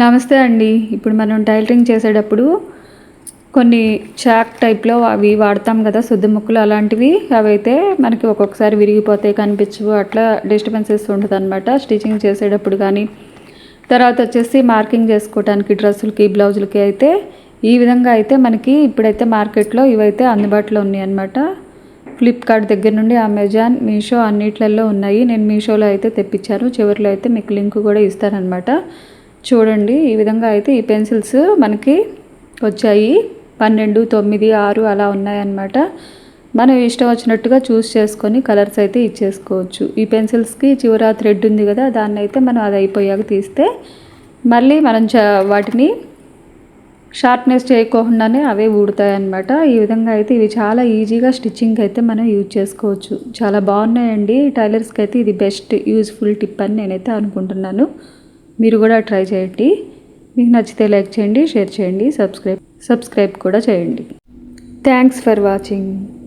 నమస్తే అండి. ఇప్పుడు మనం టైలరింగ్ చేసేటప్పుడు కొన్ని చాక్ టైప్లో అవి వాడతాం కదా శుద్ధ ముక్కలు అలాంటివి. అవైతే మనకి ఒక్కొక్కసారి విరిగిపోతాయి కనిపించవు. అట్లా డిస్టర్బెన్సెస్ ఉంటుంది అనమాట స్టిచ్చింగ్ చేసేటప్పుడు కానీ తర్వాత వచ్చేసి మార్కింగ్ చేసుకోవడానికి డ్రెస్సులకి బ్లౌజులకి అయితే ఈ విధంగా అయితే మనకి ఇప్పుడైతే మార్కెట్లో ఇవైతే అందుబాటులో ఉన్నాయి అనమాట ఫ్లిప్కార్ట్ దగ్గర నుండి అమెజాన్ మీషో అన్నిట్లలో ఉన్నాయి. నేను మీషోలో అయితే తెప్పించాను. చివరిలో అయితే మీకు లింక్ కూడా ఇస్తారనమాట చూడండి ఈ విధంగా అయితే ఈ పెన్సిల్స్ మనకి వచ్చాయి. పన్నెండు తొమ్మిది ఆరు అలా ఉన్నాయన్నమాట. మనం ఇష్టం వచ్చినట్టుగా చూస్ చేసుకొని కలర్స్ అయితే ఇచ్చేసుకోవచ్చు. ఈ పెన్సిల్స్కి చివర థ్రెడ్ ఉంది కదా దాన్ని అయితే మనం అది అయిపోయాక తీస్తే మళ్ళీ మనం చ వాటిని షార్ప్నెస్ చేయకోకుండానే అవే ఊడతాయి అన్నమాట ఈ విధంగా అయితే ఇవి చాలా ఈజీగా స్టిచ్చింగ్ అయితే మనం యూజ్ చేసుకోవచ్చు. చాలా బాగున్నాయండి. టైలర్స్కి అయితే ఇది బెస్ట్ యూజ్ఫుల్ టిప్ అని నేనైతే అనుకుంటున్నాను. మీరు కూడా ట్రై చేయండి. మీకు నచ్చితే లైక్ చేయండి షేర్ చేయండి సబ్స్క్రైబ్ సబ్స్క్రైబ్ కూడా చేయండి. Thanks for watching